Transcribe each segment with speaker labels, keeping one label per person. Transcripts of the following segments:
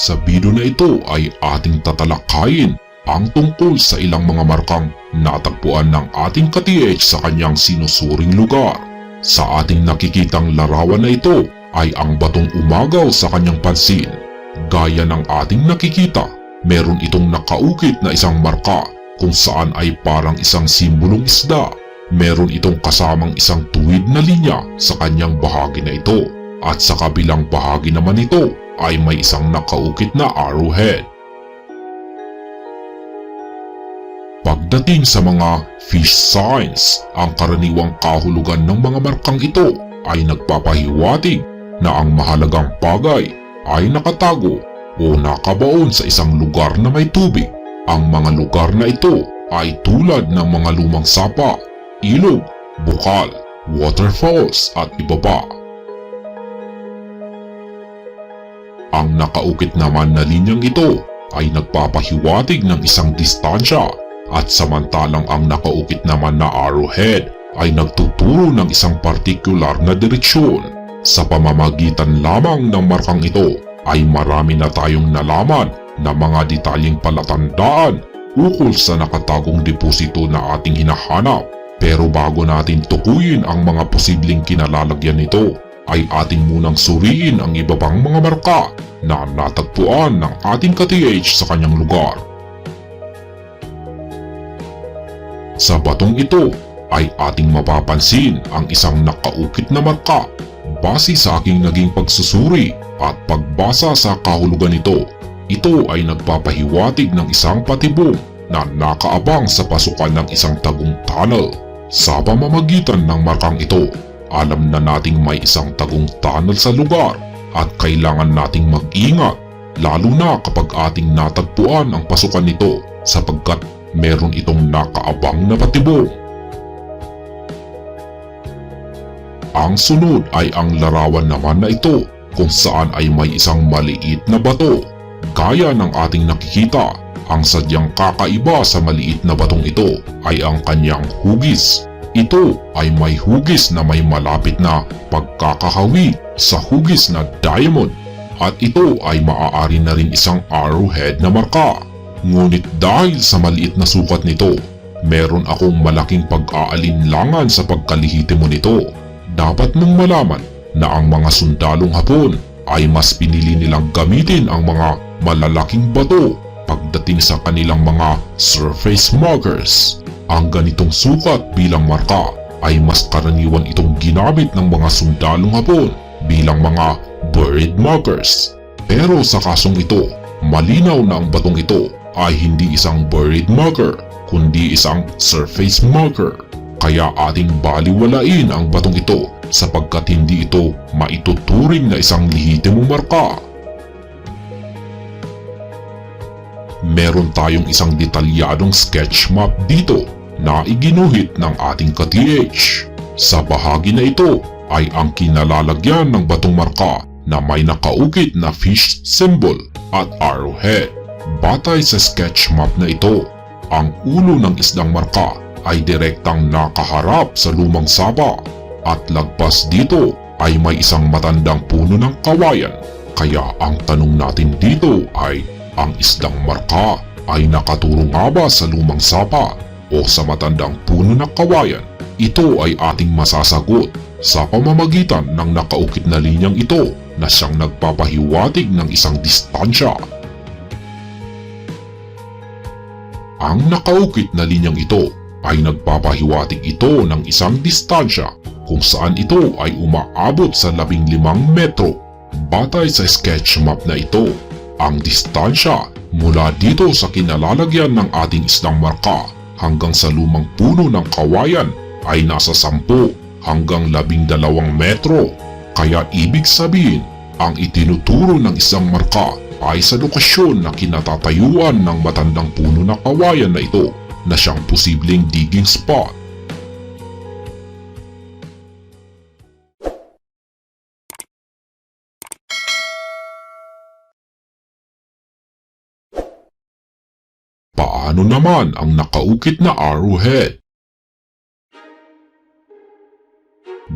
Speaker 1: Sa video na ito ay ating tatalakayin ang tungkol sa ilang mga markang natagpuan ng ating ka-TH sa kanyang sinusuring lugar. Sa ating nakikitang larawan na ito ay ang batong umagaw sa kanyang pansin. Gaya ng ating nakikita, meron itong nakaukit na isang marka kung saan ay parang isang simbolong isda. Meron itong kasamang isang tuwid na linya sa kanyang bahagi na ito. At sa kabilang bahagi naman nito ay may isang nakaukit na arrowhead. Pagdating sa mga fish signs, ang karaniwang kahulugan ng mga markang ito ay nagpapahiwatig na ang mahalagang bagay ay nakatago o nakabaon sa isang lugar na may tubig. Ang mga lugar na ito ay tulad ng mga lumang sapa, ilog, bukal, waterfalls at iba pa. Ang nakaukit naman na linyang ito ay nagpapahiwatig ng isang distansya at samantalang ang nakaukit naman na arrowhead ay nagtuturo ng isang partikular na direksyon. Sa pamamagitan lamang ng markang ito ay marami na tayong nalaman na mga detalyeng palatandaan ukol sa nakatagong deposito na ating hinahanap. Pero bago natin tukuyin ang mga posibleng kinalalagyan nito, ay ating munang suriin ang iba pang mga marka na natagpuan ng ating ka-TH sa kanyang lugar. Sa batong ito ay ating mapapansin ang isang nakaukit na marka base sa aking naging pagsusuri at pagbasa sa kahulugan nito. Ito ay nagpapahiwatig ng isang patibong na nakaabang sa pasukan ng isang tagong tunnel. Sa pamamagitan ng markang ito, alam na nating may isang tagong tunnel sa lugar at kailangan nating mag-ingat lalo na kapag ating natagpuan ang pasukan nito sapagkat meron itong nakaabang na patibong. Ang sunod ay ang larawan naman na ito kung saan ay may isang maliit na bato. Gaya ng ating nakikita, ang sadyang kakaiba sa maliit na batong ito ay ang kanyang hugis. Ito ay may hugis na may malapit na pagkakahawi sa hugis na diamond at ito ay maaari na rin isang arrowhead na marka. Ngunit dahil sa maliit na sukat nito, meron akong malaking pag-aalinlangan sa pagkalihitimo nito. Dapat mong malaman na ang mga sundalong hapon ay mas pinili nilang gamitin ang mga malalaking bato pagdating sa kanilang mga surface markers. Ang ganitong sukat bilang marka ay mas karaniwan itong ginamit ng mga sundalong hapon bilang mga buried markers. Pero sa kasong ito, malinaw na ang batong ito ay hindi isang buried marker kundi isang surface marker. Kaya ating baliwalain ang batong ito sapagkat hindi ito maituturing na isang lehitimong marka. Meron tayong isang detalyadong sketch map dito na iginuhit ng ating ka-TH. Sa bahagi na ito ay ang kinalalagyan ng batong marka na may nakaukit na fish symbol at arrowhead. Batay sa sketch map na ito, ang ulo ng isdang marka ay direktang nakaharap sa lumang sapa at lagpas dito ay may isang matandang puno ng kawayan. Kaya ang tanong natin dito ay ang isdang marka ay nakaturo nga ba sa lumang sapa o sa matandang puno ng kawayan? Ito ay ating masasagot sa pamamagitan ng nakaukit na linyang ito na siyang nagpapahiwatig ng isang distansya. Ang nakaukit na linyang ito ay nagpapahiwatig ito ng isang distansya kung saan ito ay umaabot sa 15 metro. Batay sa sketch map na ito, ang distansya mula dito sa kinalalagyan ng ating isdang marka hanggang sa lumang puno ng kawayan ay nasa 10 hanggang 12 metro. Kaya ibig sabihin, ang itinuturo ng isang marka ay sa lokasyon na kinatatayuan ng matandang puno ng kawayan na ito na siyang posibleng digging spot. Paano naman ang nakaukit na arrowhead?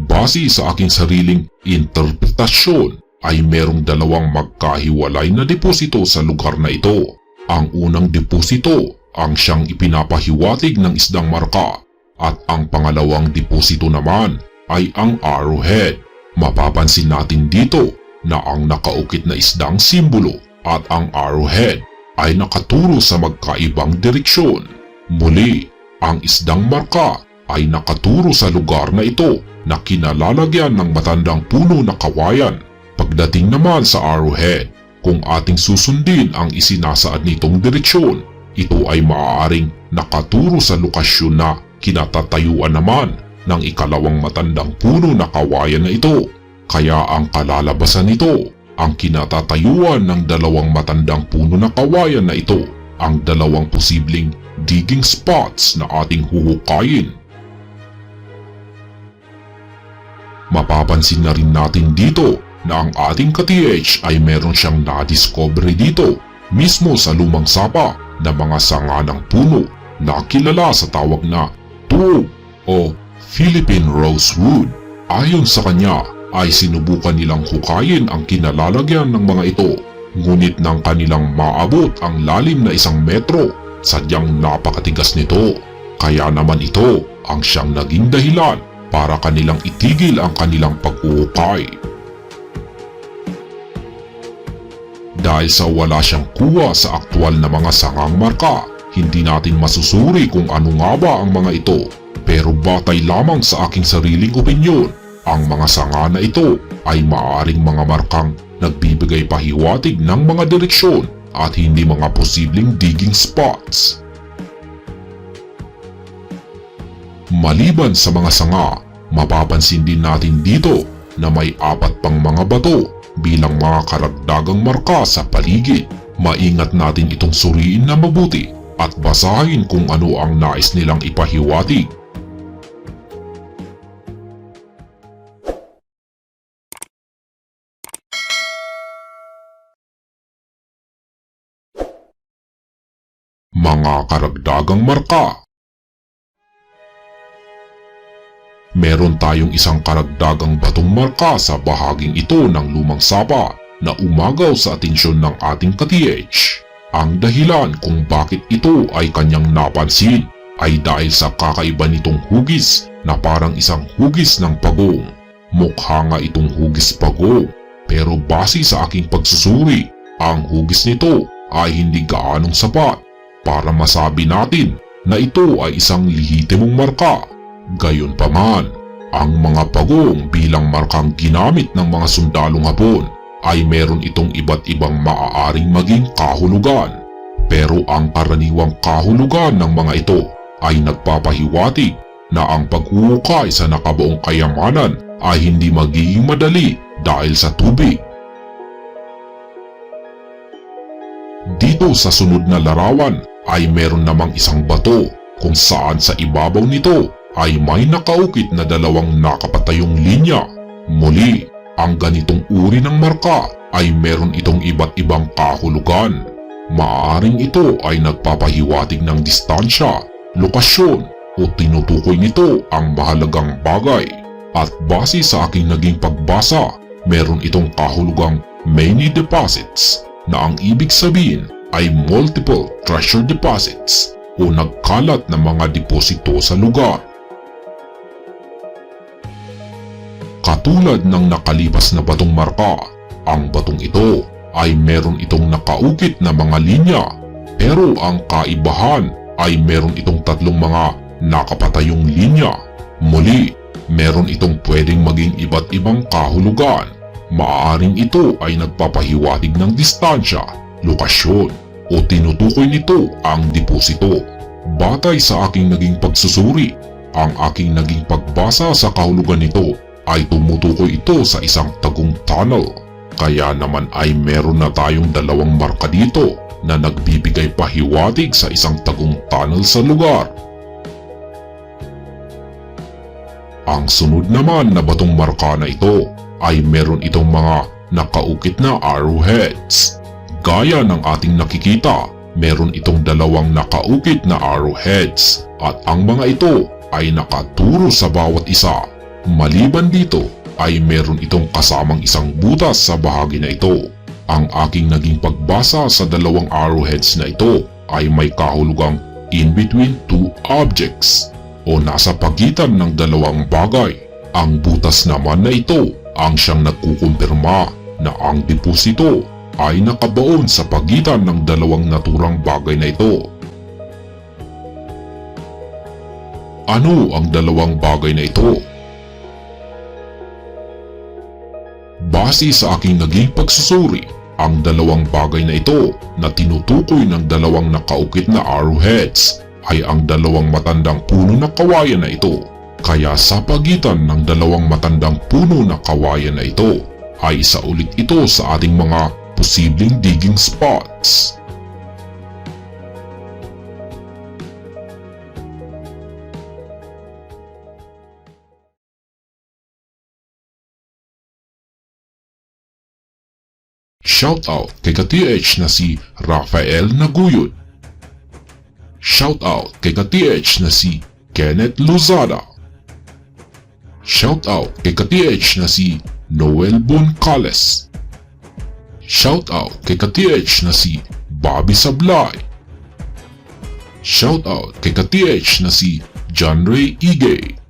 Speaker 1: Base sa aking sariling interpretasyon ay merong dalawang magkahiwalay na deposito sa lugar na ito. Ang unang deposito ang siyang ipinapahiwatig ng isdang marka at ang pangalawang deposito naman ay ang arrowhead. Mapapansin natin dito na ang nakaukit na isdang simbolo at ang arrowhead ay nakaturo sa magkaibang direksyon. Muli, ang isdang marka ay nakaturo sa lugar na ito na kinalalagyan ng matandang puno na kawayan. Pagdating naman sa arrowhead, kung ating susundin ang isinasaad nitong direksyon, ito ay maaaring nakaturo sa lokasyon na kinatatayuan naman ng ikalawang matandang puno na kawayan na ito. Kaya ang kalalabasan nito, ang kinatatayuan ng dalawang matandang puno na kawayan na ito, ang dalawang posibleng digging spots na ating huhukayin. Mapapansin na rin natin dito na ang ating ka-TH ay meron siyang na-discover dito mismo sa lumang sapa na mga sanga ng puno na kilala sa tawag na tuog o Philippine Rosewood. Ayon sa kanya ay sinubukan nilang hukayin ang kinalalagyan ng mga ito ngunit nang kanilang maabot ang lalim na isang metro sadyang napakatigas nito. Kaya naman ito ang siyang naging dahilan para kanilang itigil ang kanilang pag-uukay. Dahil sa wala siyang kuha sa aktwal na mga sangang marka, hindi natin masusuri kung ano nga ba ang mga ito. Pero batay lamang sa aking sariling opinyon, ang mga sanga na ito ay maaaring mga markang nagbibigay pahiwatig ng mga direksyon at hindi mga posibleng digging spots. Maliban sa mga sanga, mapapansin din natin dito na may apat pang mga bato bilang mga karagdagang marka sa paligid. Maingat natin itong suriin na mabuti at basahin kung ano ang nais nilang ipahiwatig. Mga karagdagang marka Meron tayong isang karagdagang batong marka sa bahaging ito ng lumang sapa na umagaw sa atensyon ng ating ka-TH. Ang dahilan kung bakit ito ay kanyang napansin ay dahil sa kakaiba nitong hugis na parang isang hugis ng pagong. Mukha nga itong hugis pagong pero base sa aking pagsusuri, ang hugis nito ay hindi gaanong sapat para masabi natin na ito ay isang lihitimong marka Gayunpaman, ang mga pagong bilang markang ginamit ng mga sundalong hapon ay meron itong iba't ibang maaaring maging kahulugan. Pero ang karaniwang kahulugan ng mga ito ay nagpapahiwatig na ang paghuhukay sa nakabuong kayamanan ay hindi magiging madali dahil sa tubig. Dito sa sunod na larawan ay meron namang isang bato kung saan sa ibabaw nito ay may nakaukit na dalawang nakapatayong linya. Muli, ang ganitong uri ng marka ay meron itong iba't ibang kahulugan. Maaring ito ay nagpapahiwatig ng distansya, lokasyon o tinutukoy nito ang mahalagang bagay. At base sa aking naging pagbasa, meron itong kahulugang many deposits na ang ibig sabihin ay multiple treasure deposits o nagkalat na mga deposito sa lugar. Katulad ng nakalipas na batong marka, ang batong ito ay meron itong nakaukit na mga linya pero ang kaibahan ay meron itong tatlong mga nakapatayong linya. Muli, meron itong pwedeng maging iba't ibang kahulugan. Maaaring ito ay nagpapahiwatig ng distansya, lokasyon o tinutukoy nito ang deposito. Batay sa aking naging pagsusuri, ang aking naging pagbasa sa kahulugan nito ay tumutukoy ito sa isang tagong tunnel. Kaya naman ay meron na tayong dalawang marka dito na nagbibigay pahiwatig sa isang tagong tunnel sa lugar. Ang sunod naman na batong marka na ito ay meron itong mga nakaukit na arrowheads. Gaya ng ating nakikita, meron itong dalawang nakaukit na arrowheads at ang mga ito ay nakaturo sa bawat isa Maliban dito ay meron itong kasamang isang butas sa bahagi na ito. Ang aking naging pagbasa sa dalawang arrowheads na ito ay may kahulugang in between two objects o nasa pagitan ng dalawang bagay. Ang butas naman na ito ang siyang nagkukumpirma na ang deposito ay nakabaon sa pagitan ng dalawang naturang bagay na ito. Ano ang dalawang bagay na ito? Base sa aking naging pagsusuri, ang dalawang bagay na ito na tinutukoy ng dalawang nakaukit na arrowheads ay ang dalawang matandang puno na kawayan na ito. Kaya sa pagitan ng dalawang matandang puno na kawayan na ito ay isa ulit ito sa ating mga posibleng digging spots. Shoutout kay ka-TH na si Rafael Naguyod. Shoutout kay ka-TH na si Kenneth Luzada. Shoutout kay ka-TH na si Noel Boncales. Shoutout kay ka-TH na si Bobby Sablay. Shoutout kay ka-TH na si John Ray Igay.